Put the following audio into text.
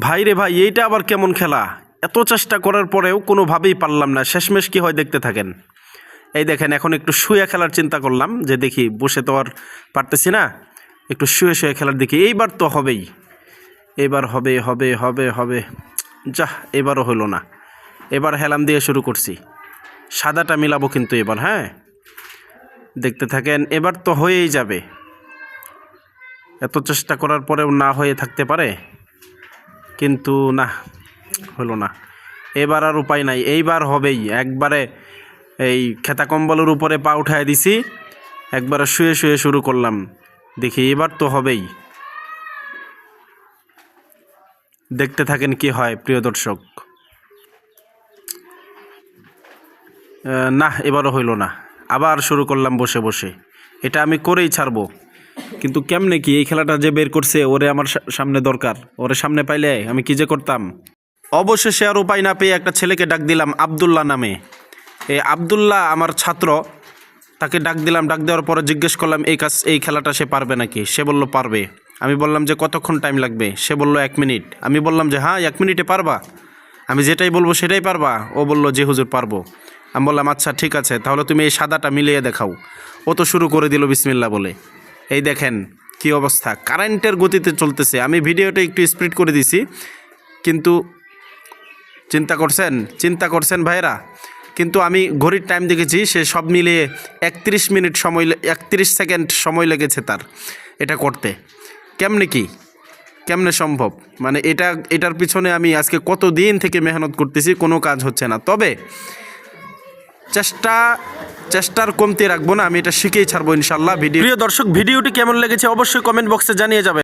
ভাই রে ভাই, এইটা আবার কেমন খেলা? এত চেষ্টা করার পরেও কোনোভাবেই পারলাম না। শেষমেশ কি হয় দেখতে থাকেন। এই দেখেন, এখন একটু শুয়ে খেলার চিন্তা করলাম যে দেখি, বসে তো আর পারতেছি না। একটু শুয়ে শুয়ে খেলার দেখি এইবার তো হবেই। এবার হবে হবে হবে হবে। যা, এবারও হলো না। এবার হেলাম দিয়ে শুরু করছি। সাদাটা মিলাবো কিন্তু এবার হ্যাঁ? দেখতে থাকেন, এবার তো হয়েই যাবে। এত চেষ্টা করার পরেও না হয়ে থাকতে পারে? কিন্তু না, হলো না। এবার আর উপায় নাই। এইবার হবেই। একবারে এই খেতা কম্বলের উপরে পা উঠায় দিছি, একবারে শুয়ে শুয়ে শুরু করলাম। দেখি, এবার তো হবেই। দেখতে থাকেন কি হয়, প্রিয় দর্শক। না, এবারও হইল না। আবার শুরু করলাম বসে বসে। এটা আমি করেই ছাড়বো। কিন্তু কেমনে কি এই খেলাটা যে বের করছে, ওরে আমার সামনে দরকার। ওরে সামনে পাইলে আমি কি যে করতাম? অবশেষে আর উপায় না পেয়ে একটা ছেলেকে ডাক দিলাম আবদুল্লাহ নামে। এই আবদুল্লাহ আমার ছাত্র, তাকে ডাক দিলাম, ডাক দেওয়ার পরে জিজ্ঞেস করলাম, এই কাজ, এই খেলাটা সে পারবে নাকি? সে বলল, পারবে। আমি বললাম যে, কতক্ষণ টাইম লাগবে? সে বলল, এক মিনিট আমি বললাম যে হ্যাঁ এক মিনিটে পারবা। আমি যেটাই বলব সেটাই পারবা। ও বলল যে হুজুর, পারব। আমি বললাম আচ্ছা ঠিক আছে, তাহলে তুমি এই সাদাটা মিলিয়ে দেখাও। ও তো শুরু করে দিল বিসমিল্লা বলে। এই দেখেন, কি অবস্থা? কারেন্টের গতিতে চলতেছে। আমি ভিডিওটা একটু স্পিড করে দিছি। কিন্তু চিন্তা করছেন? চিন্তা করছেন ভাইরা? কিন্তু আমি ঘড়ির টাইম দেখেছি, সে সব মিলিয়ে একত্রিশ মিনিট সময় একত্রিশ সেকেন্ড সময় লেগেছে তার এটা করতে। কেমনে কি? কেমনে সম্ভব? মানে এটা, এটার পিছনে আমি আজকে কত দিন থেকে মেহনত করতেছি, কোনো কাজ হচ্ছে না। তবে চেষ্টা, চেষ্টার কমতি রাখব না, আমি এটা শিখেই ছাড়বো ইনশাল্লাহ ভিডিও। প্রিয় দর্শক, ভিডিওটি কেমন লেগেছে অবশ্যই কমেন্ট বক্সে জানিয়ে যাবে